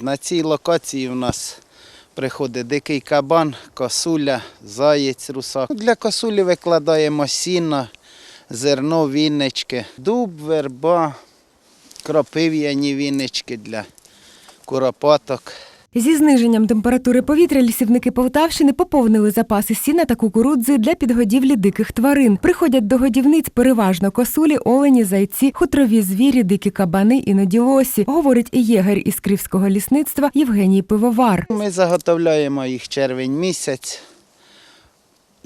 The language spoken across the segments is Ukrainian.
На цій локації в нас приходить дикий кабан, косуля, заєць, русак. Для косулі викладаємо сіно, зерно, віннички, дуб, верба, кропив'яні віннички для куропаток. Зі зниженням температури повітря лісівники Полтавщини поповнили запаси сіна та кукурудзи для підгодівлі диких тварин. Приходять до годівниць переважно косулі, олені, зайці, хутрові звірі, дикі кабани, іноді лосі, говорить і єгер із Кривського лісництва Євгеній Пивовар. Ми заготовляємо їх червень місяць,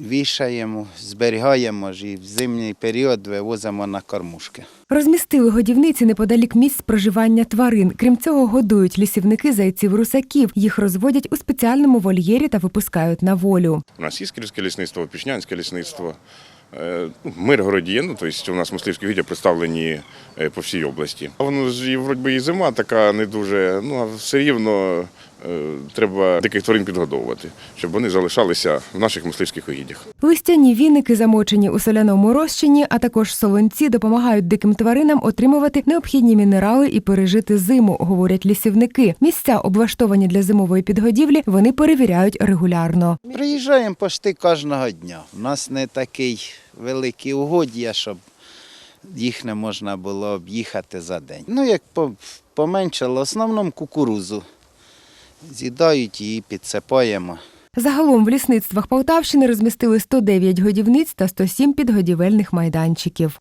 вішаємо, зберігаємо ж і в зимній період вивозимо на кормушки. Розмістили годівниці неподалік місць проживання тварин. Крім цього, годують лісівники зайців русаків. Їх розводять у спеціальному вольєрі та випускають на волю. У нас Іскрівське лісництво, Пічнянське лісництво. е, ну, Миргороді є, ну, тобто у нас мисливські гідя представлені е, по всій області. А воно ж і вроді і зима така не дуже, ну а все рівно треба диких тварин підгодовувати, щоб вони залишалися в наших мисливських угіддях. Листяні віники, замочені у соляному розчині, а також солонці допомагають диким тваринам отримувати необхідні мінерали і пережити зиму, говорять лісівники. Місця, облаштовані для зимової підгодівлі, вони перевіряють регулярно. Приїжджаємо почти кожного дня. У нас не такий великий угод'я, щоб їх не можна було об'їхати за день. Ну, як поменшало, в основному кукурузу. З'їдають її, підсипаємо. Загалом в лісництвах Полтавщини розмістили 109 годівниць та 107 підгодівельних майданчиків.